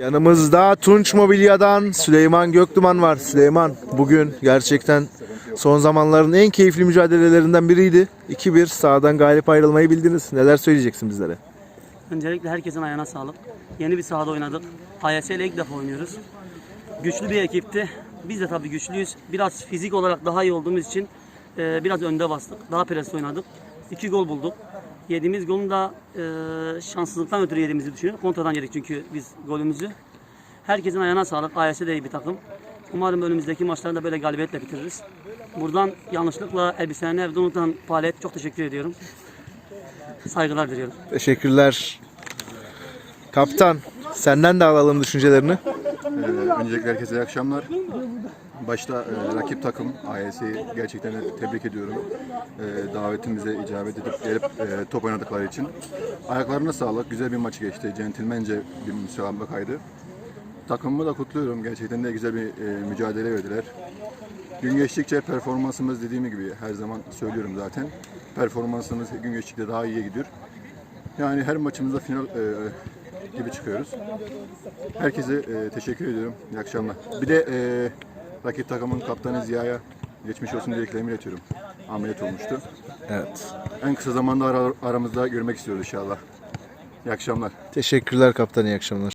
Yanımızda Tunç Mobilya'dan Süleyman Gökduman var. Süleyman bugün gerçekten son zamanların en keyifli mücadelelerinden biriydi. 2-1 sahadan galip ayrılmayı bildiniz. Neler söyleyeceksin bizlere? Öncelikle herkesin ayağına sağlık. Yeni bir sahada oynadık. AYS ile ilk defa oynuyoruz. Güçlü bir ekipti. Biz de tabii güçlüyüz. Biraz fizik olarak daha iyi olduğumuz için e, biraz önde bastık. Daha pres oynadık. İki gol bulduk. Yediğimiz golün da e, şanssızlıktan ötürü yediğimizi düşünüyorum. Kontradan yedik çünkü biz golümüzü. Herkesin ayağına sağlık. AYS de iyi bir takım. Umarım önümüzdeki maçları da böyle galibiyetle bitiririz. Buradan yanlışlıkla elbiselerini evde unutan Palet çok teşekkür ediyorum. Saygılar diliyorum. Teşekkürler. Kaptan senden de alalım düşüncelerini. Ee, öncelikle herkese iyi akşamlar. Başta e, rakip takım AYS'yi gerçekten de tebrik ediyorum. E, davetimize icabet edip gelip e, top oynadıkları için. Ayaklarına sağlık. Güzel bir maç geçti. Centilmence bir müsabakaydı. Takımımı da kutluyorum. Gerçekten de güzel bir e, mücadele verdiler. Gün geçtikçe performansımız dediğim gibi her zaman söylüyorum zaten. Performansımız gün geçtikçe daha iyiye gidiyor. Yani her maçımızda final e, gibi çıkıyoruz. Herkese e, teşekkür ediyorum. İyi akşamlar. Bir de e, rakip takımın kaptanı Ziya'ya geçmiş olsun dileklerimi iletiyorum. Ameliyat olmuştu. Evet. En kısa zamanda ara- aramızda görmek istiyoruz inşallah. İyi akşamlar. Teşekkürler kaptan iyi akşamlar.